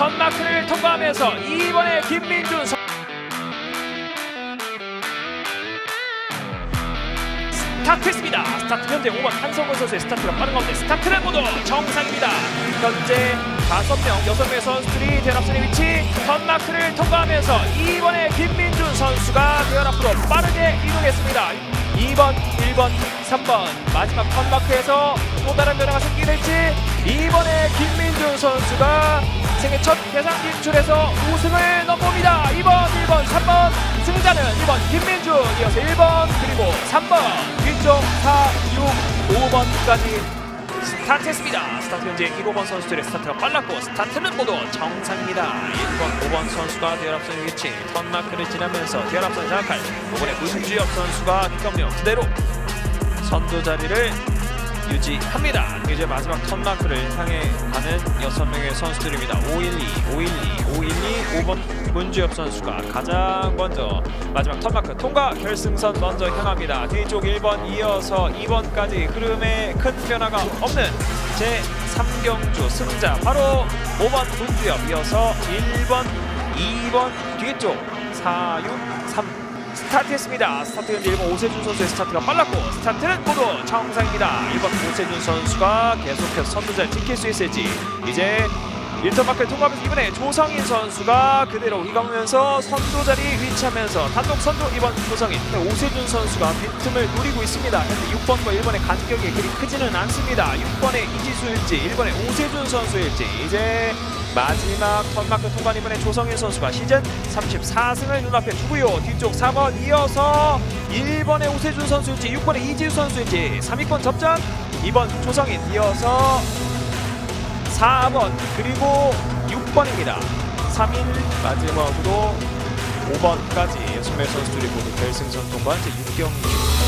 턴마크를 통과하면서 2번의 김민준 선 스타트했습니다. 스타트 현재 5번 한성훈 선수의 스타트가 빠른 가운데 스타트는 모두 정상입니다. 현재 5명, 6명의 선수들이 앞선의 위치 턴마크를 통과하면서 2번의 김민준 선수가 대열 앞으로 빠르게 이동했습니다. 2번, 1번, 3번 마지막 턴마크에서 또 다른 변화가 생기게 될지 2번의 김민준 선수가 생애 첫 대상 진출에서 우승을 넘봅니다. 2번, 1번, 3번 승자는 2번 김민준 이어서 1번 그리고 3번 뒤쪽 4, 6, 5번까지 스타트했습니다. 스타트 현재 1, 5번 선수들의 스타트가 빨랐고 스타트는 모두 정상입니다. 1번, 5번 선수가 대열 앞선 위치 턴마크를 지나면서 대열 앞선 장악할 5번의 문주엽 선수가 뒷검력 그대로 선두 자리를 유지합니다. 이제 마지막 턴마크를 향해 가는 6명의 선수들입니다. 512, 512, 512, 5번 문주엽 선수가 가장 먼저 마지막 턴마크 통과 결승선 먼저 향합니다. 뒤쪽 1번 이어서 2번까지 흐름에 큰 변화가 없는 제 3경주 승자 바로 5번 문주엽 이어서 1번, 2번 뒤쪽 4, 6, 3 스타트했습니다. 스타트 현재 1번 오세준 선수의 스타트가 빨랐고 스타트는 모두 정상입니다. 1번 오세준 선수가 계속해서 선두자를 지킬 수 있을지 이제 1점 마크를 통과하면서 이번에 조성인 선수가 그대로 이가면서 선두 자리 위치하면서 단독 선두 2번 조성인 오세준 선수가 빈틈을 노리고 있습니다. 현재 6번과 1번의 간격이 그리 크지는 않습니다. 6번의 이지수일지 1번의 오세준 선수일지 이제 마지막 턴마크 통관 이번에 조성인 선수가 시즌 34승을 눈앞에 두고요. 뒤쪽 4번 이어서 1번의 오세준 선수일지 6번의 이지수 선수일지 3위권 접전 2번 조성인 이어서 4번 그리고 6번입니다. 3일 마지막으로 5번까지 6명 선수들이 모두 결승선 통과한 제 6경기